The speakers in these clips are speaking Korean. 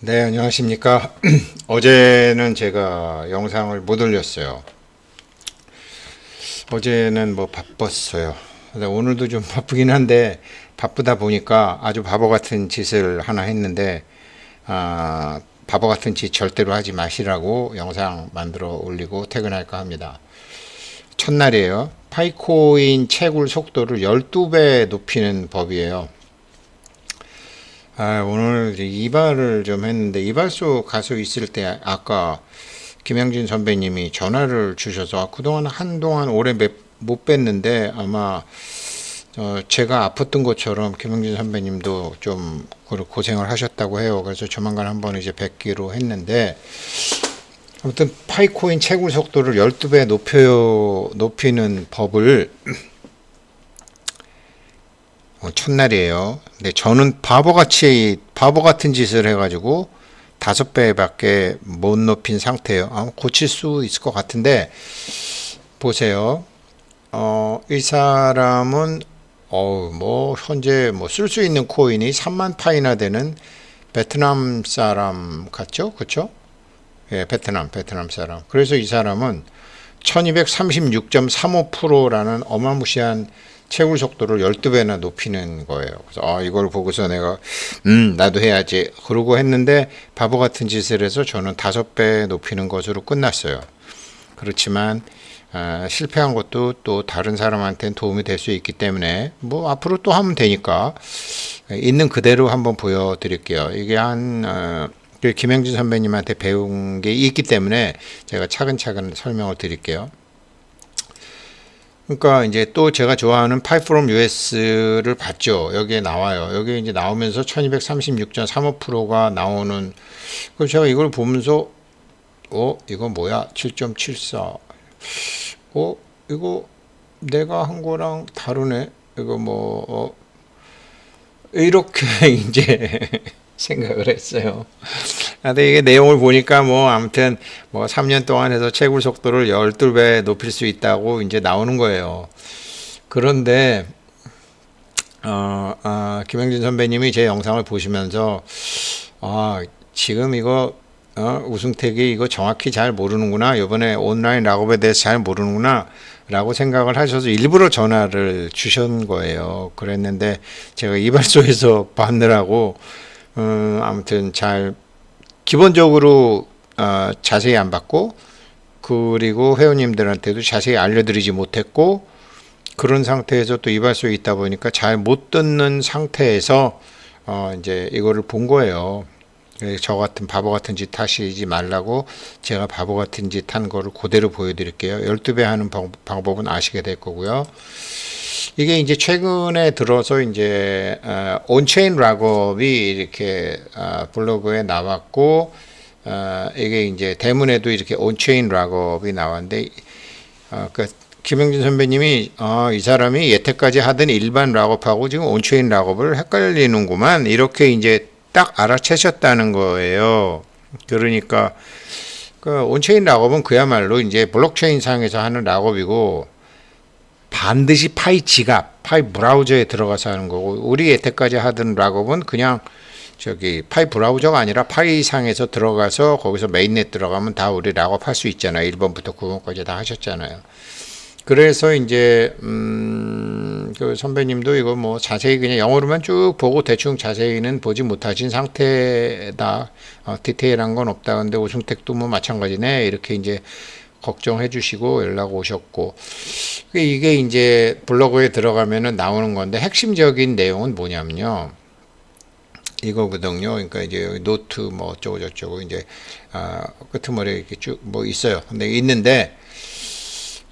네, 안녕하십니까. 어제는 제가 영상을 못 올렸어요. 어제는 뭐 바빴어요. 오늘도 좀 바쁘긴 한데 바쁘다 보니까 아주 바보 같은 짓을 하나 했는데 아, 바보 같은 짓 절대로 하지 마시라고 영상 만들어 올리고 퇴근할까 합니다. 첫날이에요. 파이코인 채굴 속도를 12배 높이는 법이에요. 아, 오늘 이발을 좀 했는데 이발소 가서 있을 때 아까 김영진 선배님이 전화를 주셔서 아, 그동안 한동안 오래 몇- 못 뵀는데 아마 어, 제가 아팠던 것처럼 김영진 선배님도 좀 고- 고생을 하셨다고 해요. 그래서 조만간 한번 이제 뵙기로 했는데 아무튼 파이코인 채굴 속도를 12배 높여 높이는 법을 어, 첫날이에요. 근데 저는 바보같이 바보 같은 짓을 해가지고 다섯 배밖에 못 높인 상태예요. 아마 고칠 수 있을 것 같은데 보세요. 어, 이 사람은 어, 뭐 현재 뭐 쓸 수 있는 코인이 3만 파이나 되는 베트남 사람 같죠? 그렇죠? 예, 베트남, 베트남 사람. 그래서 이 사람은 1236.35%라는 어마무시한 채굴 속도를 12배나 높이는 거예요. 그래서 아, 이걸 보고서 내가 음, 나도 해야지. 그러고 했는데 바보 같은 짓을 해서 저는 5배 높이는 것으로 끝났어요. 그렇지만 아, 실패한 것도 또 다른 사람한테는 도움이 될 수 있기 때문에 뭐 앞으로 또 하면 되니까 있는 그대로 한번 보여드릴게요. 이게 한 어, 그 김영진 선배님한테 배운 게 있기 때문에 제가 차근차근 설명을 드릴게요. 그러니까 이제 또 제가 좋아하는 파이 프롬 US를 봤죠. 여기에 나와요. 여기 이제 나오면서 1236.35%가 나오는. 그래서 제가 이걸 보면서 어 이거 뭐야? 7.74 어 이거 내가 한 거랑 다르네. 이거 뭐 어, 이렇게 이제 생각을 했어요. 근데 이게 내용을 보니까 뭐 아무튼 뭐 3년 동안 해서 채굴 속도를 12배 높일 수 있다고 이제 나오는 거예요. 그런데 어, 아, 김영진 선배님이 제 영상을 보시면서 아, 지금 이거 어, 우승택이 이거 정확히 잘 모르는구나. 이번에 온라인 락업에 대해서 잘 모르는구나. 라고 생각을 하셔서 일부러 전화를 주신 거예요. 그랬는데 제가 이발소에서 받느라고 음, 아무튼 잘 기본적으로 어, 자세히 안 받고 그리고 회원님들한테도 자세히 알려드리지 못했고 그런 상태에서 또 이발소에 있다 보니까 잘 못 듣는 상태에서 어, 이제 이거를 본 거예요. 예, 저 같은 바보 같은 짓 하시지 말라고 제가 바보 같은 짓 한 거를 그대로 보여드릴게요. 12배 하는 방, 방법은 아시게 될 거고요. 이게 이제 최근에 들어서 이제 어, 온체인 락업이 이렇게 어, 블로그에 나왔고 어, 이게 이제 대문에도 이렇게 온체인 락업이 나왔는데 어, 그 김영진 선배님이 어, 이 사람이 여태까지 하던 일반 락업하고 지금 온체인 락업을 헷갈리는구만 이렇게 이제 딱 알아채셨다는 거예요. 그러니까 그 온체인 락업은 그야말로 이제 블록체인 상에서 하는 락업이고 반드시 파이 지갑, 파이 브라우저에 들어가서 하는 거고 우리 여태까지 하던 락업은 그냥 저기 파이 브라우저가 아니라 파이 상에서 들어가서 거기서 메인넷 들어가면 다 우리 락업 할 수 있잖아요. 1번부터 9번까지 다 하셨잖아요. 그래서 이제 음그 선배님도 이거 뭐 자세히 그냥 영어로만 쭉 보고 대충 자세히는 보지 못하신 상태다. 어, 디테일한 건 없다. 근데 오승택도 뭐 마찬가지네. 이렇게 이제 걱정해 주시고 연락 오셨고 이게 이제 블로그에 들어가면은 나오는 건데 핵심적인 내용은 뭐냐면요. 이거거든요. 그러니까 이제 노트 뭐 어쩌고 저쩌고 이제 아, 끄트머리에 이렇게 쭉 뭐 있어요. 근데 있는데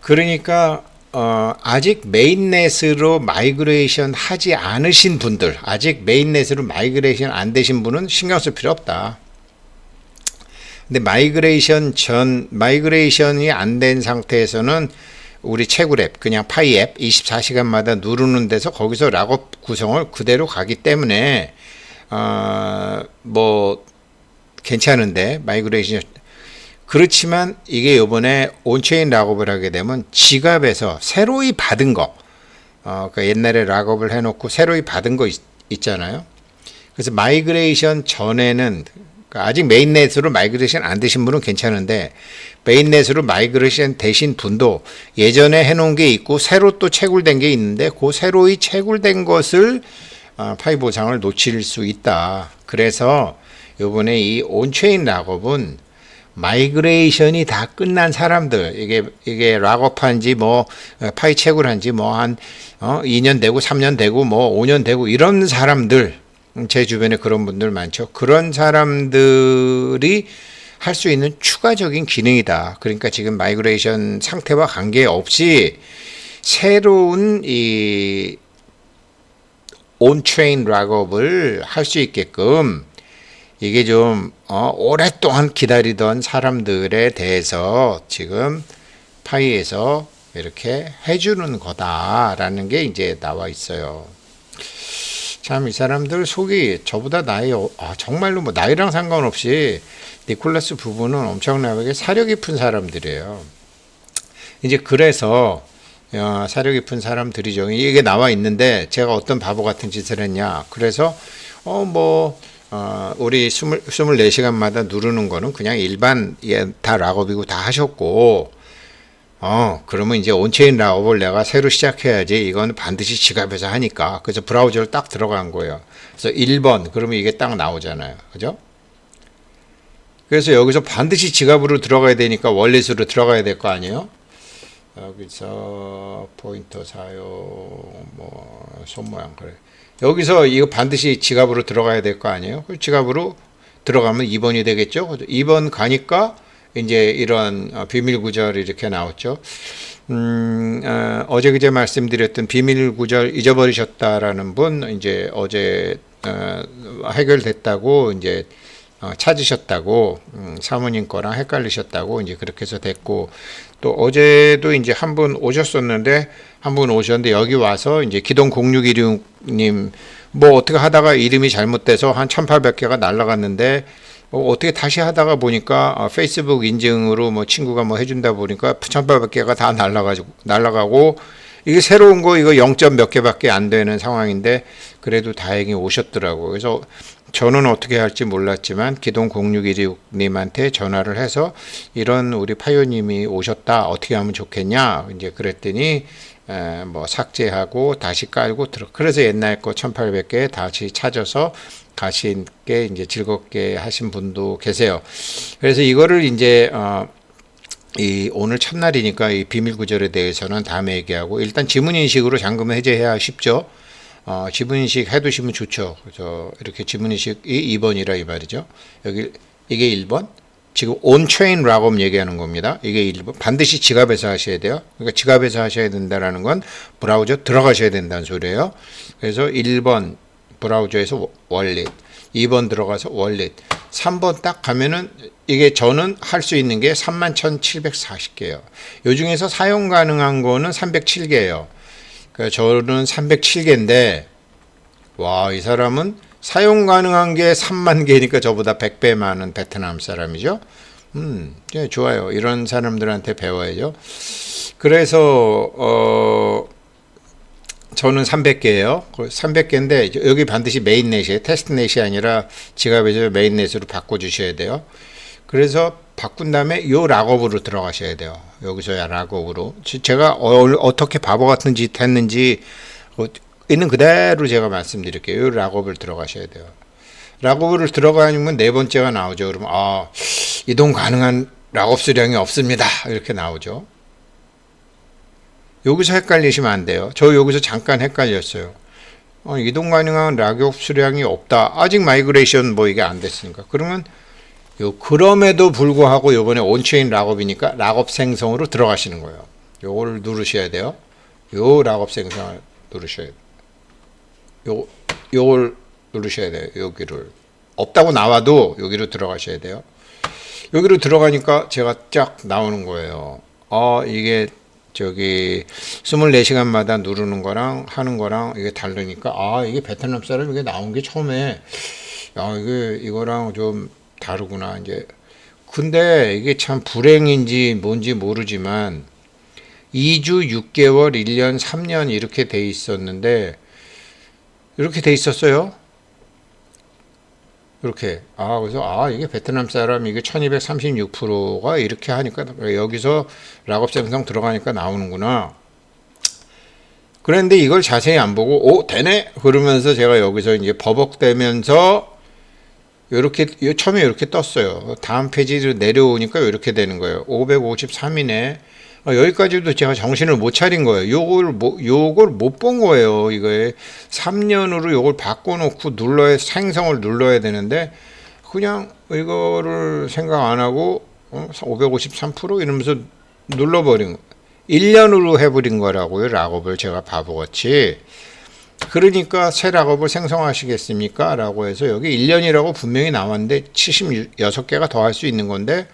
그러니까 어, 아직 메인넷으로 마이그레이션 하지 않으신 분들, 아직 메인넷으로 마이그레이션 안 되신 분은 신경 쓸 필요 없다. 근데 마이그레이션 전 마이그레이션이 안 된 상태에서는 우리 채굴 앱 그냥 파이 앱 24시간마다 누르는 데서 거기서 락업 구성을 그대로 가기 때문에 어뭐 괜찮은데 마이그레이션 그렇지만 이게 요번에 온체인 락업을 하게 되면 지갑에서 새로이 받은 거 어, 그 옛날에 락업을 해놓고 새로이 받은 거 있, 있잖아요. 그래서 마이그레이션 전에는 그러니까 아직 메인넷으로 마이그레이션 안 되신 분은 괜찮은데 메인넷으로 마이그레이션 되신 분도 예전에 해놓은 게 있고 새로 또 채굴된 게 있는데 그 새로이 채굴된 것을 아, 파이 보상을 놓칠 수 있다. 그래서 요번에 이 온체인 락업은 마이그레이션이 다 끝난 사람들 이게 이게 락업한지 뭐 어, 파이 채굴한지 뭐 한 어, 2년 되고 3년 되고 뭐 5년 되고 이런 사람들 음, 제 주변에 그런 분들 많죠. 그런 사람들이 할 수 있는 추가적인 기능이다. 그러니까 지금 마이그레이션 상태와 관계없이 새로운 이 온트레인 락업을 할 수 있게끔 이게 좀 어, 오랫동안 기다리던 사람들에 대해서 지금 파이에서 이렇게 해주는 거다라는 게 이제 나와 있어요. 참 이 사람들 속이 저보다 나이 어- 아, 정말로 뭐 나이랑 상관없이 니콜라스 부부는 엄청나게 사려 깊은 사람들이에요. 이제 그래서 어, 사려 깊은 사람들이죠. 이게 나와 있는데 제가 어떤 바보 같은 짓을 했냐. 그래서 어 뭐 어, 우리 20, 24시간마다 누르는 거는 그냥 일반 예, 다 락업이고 다 하셨고 어, 그러면 이제 온체인 락업을 내가 새로 시작해야지. 이건 반드시 지갑에서 하니까. 그래서 브라우저를 딱 들어간 거예요. 그래서 1번, 그러면 이게 딱 나오잖아요. 그죠? 그래서 여기서 반드시 지갑으로 들어가야 되니까 월렛으로 들어가야 될 거 아니에요? 여기서 포인터 사용, 뭐, 손 모양, 그래. 여기서 이거 반드시 지갑으로 들어가야 될 거 아니에요? 그 지갑으로 들어가면 2번이 되겠죠? 2번 가니까 이제 이런 어, 비밀 구절이 이렇게 나왔죠. 음, 어, 제 그제 말씀드렸던 비밀 구절 잊어버리셨다라는 분 이제 어제 어, 해결됐다고 이제 어, 찾으셨다고 음, 사모님 거랑 헷갈리셨다고 이제 그렇게 해서 됐고 또 어제도 이제 한 분 오셨었는데 한 분 오셨는데 여기 와서 이제 기동 0616님 뭐 어떻게 하다가 이름이 잘못돼서 한 1800개가 날라갔는데 어, 어떻게 다시 하다가 보니까 어, 페이스북 인증으로 뭐 친구가 뭐 해준다 보니까 1800개가 다 날라가지고 날라가고 이게 새로운 거 이거 0. 몇 개밖에 안 되는 상황인데 그래도 다행히 오셨더라고. 그래서 저는 어떻게 할지 몰랐지만 기동 0616님한테 전화를 해서 이런 우리 파요님이 오셨다 어떻게 하면 좋겠냐 이제 그랬더니 에, 뭐 삭제하고 다시 깔고 들어 그래서 옛날 거 1800개 다시 찾아서 가신게 이제 즐겁게 하신 분도 계세요. 그래서 이거를 이제 어, 이 오늘 첫날이니까 이 비밀 구절에 대해서는 다음에 얘기하고 일단 지문 인식으로 잠금 해제해야 쉽죠. 어, 지문 인식 해 두시면 좋죠. 그래서 이렇게 지문 인식이 2번이라 이 말이죠. 여기 이게 1번. 지금 온체인 락업 얘기하는 겁니다. 이게 1번. 반드시 지갑에서 하셔야 돼요. 그러니까 지갑에서 하셔야 된다라는 건 브라우저 들어가셔야 된다는 소리예요. 그래서 1번 브라우저에서 월릿, 2번 들어가서 월릿, 3번 딱 가면은 이게 저는 할 수 있는 게 31,740개예요. 요 중에서 사용 가능한 거는 307개예요. 그 저는 307개인데 와, 이 사람은 사용 가능한 게 3만 개니까 저보다 100배 많은 베트남 사람이죠. 음, 예, 좋아요. 이런 사람들한테 배워야죠. 그래서 어 저는 300개예요. 300개인데 여기 반드시 메인넷이에요. 테스트넷이 아니라 지갑에서 메인넷으로 바꿔 주셔야 돼요. 그래서 바꾼 다음에 요 락업으로 들어가셔야 돼요. 여기서야 락업으로. 제가 어, 떻게 바보 같은 짓 했는지 어, 있는 그대로 제가 말씀드릴게요. 요 락업을 들어가셔야 돼요. 락업을 들어가면 네 번째가 나오죠. 그러면 아 이동 가능한 락업 수량이 없습니다. 이렇게 나오죠. 여기서 헷갈리시면 안 돼요. 저 여기서 잠깐 헷갈렸어요. 어, 이동 가능한 락업 수량이 없다. 아직 마이그레이션 뭐 이게 안 됐으니까. 그러면 요 그럼에도 불구하고 요번에 온체인 락업이니까 락업 생성으로 들어가시는 거예요. 요거를 누르셔야 돼요. 요 락업 생성을 누르셔야 돼요. 요 요걸 누르셔야 돼요. 여기를 없다고 나와도 여기로 들어가셔야 돼요. 여기로 들어가니까 제가 쫙 나오는 거예요. 아, 이게 저기 24시간마다 누르는 거랑 하는 거랑 이게 다르니까 아, 이게 베트남 사람 이게 나온 게 처음에 야, 이게 이거랑 좀 다르구나 이제 근데 이게 참 불행인지 뭔지 모르지만 2주 6개월 1년 3년 이렇게 돼 있었는데 이렇게 돼 있었어요 그렇게 아 그래서 아 이게 베트남 사람 이게 1236%가 이렇게 하니까 여기서 락업 생성 들어가니까 나오는구나. 그런데 이걸 자세히 안 보고 오 되네 그러면서 제가 여기서 이제 버벅대면서 이렇게 처음에 이렇게 떴어요. 다음 페이지로 내려오니까 이렇게 되는 거예요. 553이네. 어, 여기까지도 제가 정신을 못 차린 거예요. 요걸 뭐, 요걸 못 본 거예요. 이거에 3년으로 요걸 바꿔놓고 눌러야 생성을 눌러야 되는데 그냥 이거를 생각 안 하고 어, 553% 이러면서 눌러버린 거. 1년으로 해버린 거라고요. 락업을 제가 바보같이. 그러니까 새 락업을 생성하시겠습니까? 라고 해서 여기 1년이라고 분명히 나왔는데 76개가 더 할 수 있는 건데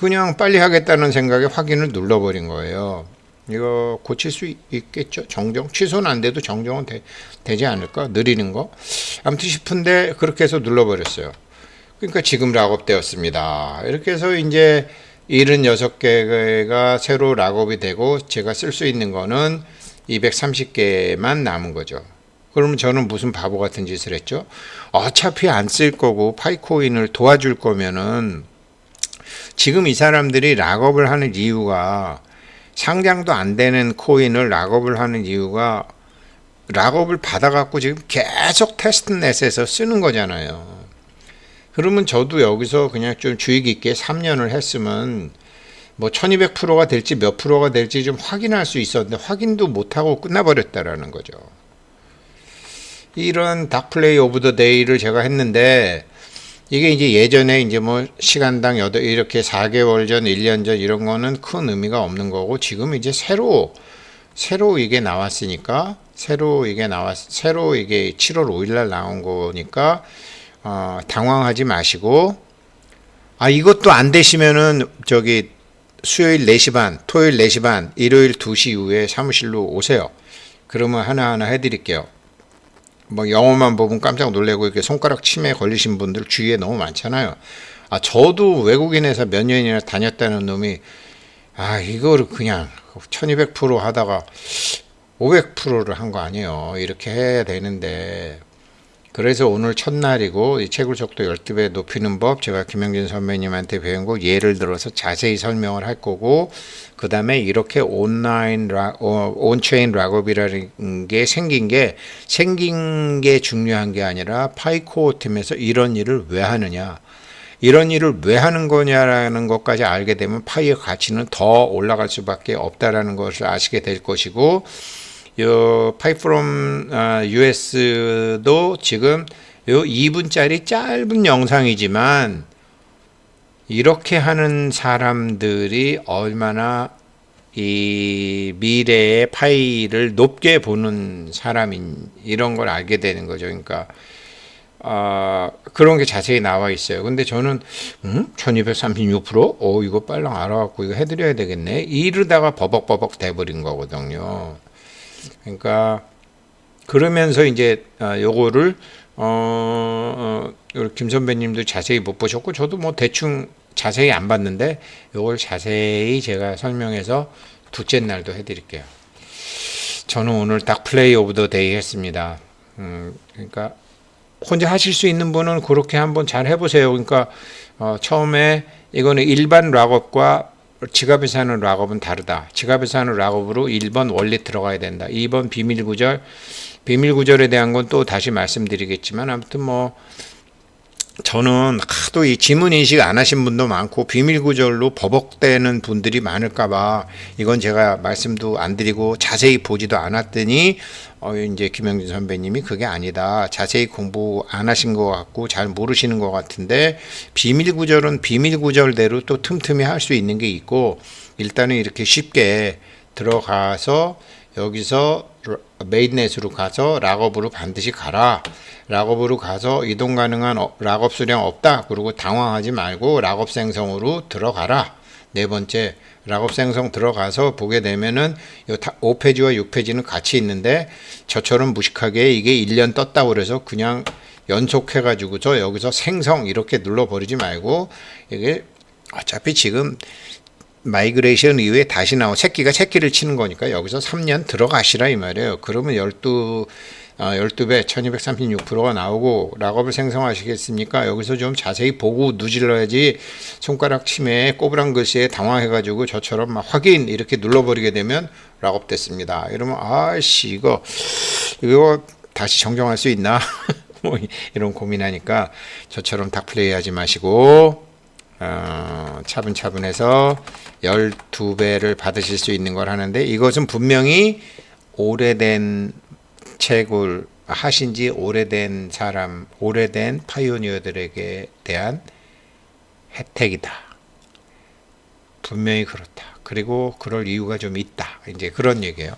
그냥 빨리 하겠다는 생각에 확인을 눌러버린 거예요. 이거 고칠 수 있겠죠? 정정? 취소는 안 돼도 정정은 되, 지 않을까? 느리는 거? 아무튼 싶은데 그렇게 해서 눌러버렸어요. 그러니까 지금 락업되었습니다. 이렇게 해서 이제 76개가 새로 락업이 되고 제가 쓸 수 있는 거는 230개만 남은 거죠. 그러면 저는 무슨 바보 같은 짓을 했죠? 어차피 안 쓸 거고 파이코인을 도와줄 거면은 지금 이 사람들이 락업을 하는 이유가 상장도 안 되는 코인을 락업을 하는 이유가 락업을 받아갖고 지금 계속 테스트넷에서 쓰는 거잖아요. 그러면 저도 여기서 그냥 좀 주의 깊게 3년을 했으면 뭐 1200%가 될지 몇 프로가 될지 좀 확인할 수 있었는데 확인도 못하고 끝나버렸다라는 거죠. 이런 닥플레이 오브 더 데이를 제가 했는데 이게 이제 예전에 이제 뭐 시간당 여덟 이렇게 4개월 전, 1년 전 이런 거는 큰 의미가 없는 거고 지금 이제 새로 새로 이게 나왔으니까 새로 이게 나왔 새로 이게 7월 5일 날 나온 거니까 어, 당황하지 마시고 아 이것도 안 되시면은 저기 수요일 4시 반, 토요일 4시 반, 일요일 2시 이후에 사무실로 오세요. 그러면 하나하나 해드릴게요. 뭐 영어만 보면 깜짝 놀래고 이렇게 손가락 침에 걸리신 분들 주위에 너무 많잖아요. 아 저도 외국인 회사 몇 년이나 다녔다는 놈이 아 이거를 그냥 1200% 하다가 500%를 한 거 아니에요. 이렇게 해야 되는데 그래서 오늘 첫날이고 이 채굴 속도 12배 높이는 법 제가 김영진 선배님한테 배운 거 예를 들어서 자세히 설명을 할 거고 그 다음에 이렇게 온라인 라, 어, 온체인 락업이라는 게 생긴 게 생긴 게 중요한 게 아니라 파이코 팀에서 이런 일을 왜 하느냐. 이런 일을 왜 하는 거냐라는 것까지 알게 되면 파이의 가치는 더 올라갈 수밖에 없다라는 것을 아시게 될 것이고 요 파이프롬 US도 지금 요 2분짜리 짧은 영상이지만 이렇게 하는 사람들이 얼마나 이 미래의 파이를 높게 보는 사람인 이런 걸 알게 되는 거죠. 그러니까 아, 그런 게 자세히 나와 있어요. 근데 저는 음? 1236%? 어, 이거 빨랑 알아갖고 이거 해드려야 되겠네. 이러다가 버벅버벅 돼버린 거거든요. 그러니까 그러면서 이제 아, 요거를 어, 어, 김 선배님도 자세히 못 보셨고 저도 뭐 대충 자세히 안 봤는데 요걸 자세히 제가 설명해서 둘째 날도 해드릴게요. 저는 오늘 딱 플레이 오브 더 데이 했습니다. 음, 그러니까 혼자 하실 수 있는 분은 그렇게 한번 잘 해보세요. 그러니까 어, 처음에 이거는 일반 락업과 지갑에서 하는 락업은 다르다. 지갑에서 하는 락업으로 1번 원래 들어가야 된다. 2번 비밀 구절. 비밀 구절에 대한 건 또 다시 말씀드리겠지만 아무튼 뭐 저는 하도 이 지문 인식 안 하신 분도 많고 비밀 구절로 버벅대는 분들이 많을까봐 이건 제가 말씀도 안 드리고 자세히 보지도 않았더니 어 이제 김영진 선배님이 그게 아니다. 자세히 공부 안 하신 것 같고 잘 모르시는 것 같은데 비밀 구절은 비밀 구절대로 또 틈틈이 할 수 있는 게 있고 일단은 이렇게 쉽게 들어가서 여기서 메인넷으로 가서 락업으로 반드시 가라. 락업으로 가서 이동 가능한 어, 락업 수량 없다. 그리고 당황하지 말고 락업 생성으로 들어가라. 네 번째 락업 생성 들어가서 보게 되면은 5페이지와 6페이지는 같이 있는데 저처럼 무식하게 이게 1년 떴다고 그래서 그냥 연속해 가지고 저 여기서 생성 이렇게 눌러 버리지 말고 이게 어차피 지금 마이그레이션 이후에 다시 나온 새끼가 새끼를 치는 거니까 여기서 3년 들어가시라 이 말이에요. 그러면 12 12배 1236%가 나오고 락업을 생성하시겠습니까? 여기서 좀 자세히 보고 누질러야지 손가락 침에 꼬부랑 글씨에 당황해가지고 저처럼 막 확인 이렇게 눌러버리게 되면 락업 됐습니다. 이러면 아씨 이거 이거 다시 정정할 수 있나? 뭐 이런 고민하니까 저처럼 닭플레이 하지 마시고 어, 차분차분해서 12배를 받으실 수 있는 걸 하는데 이것은 분명히 오래된 채굴 하신 지 오래된 사람, 오래된 파이오니어들에게 대한 혜택이다. 분명히 그렇다. 그리고 그럴 이유가 좀 있다. 이제 그런 얘기예요.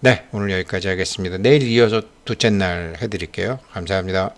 네, 오늘 여기까지 하겠습니다. 내일 이어서 둘째 날 해드릴게요. 감사합니다.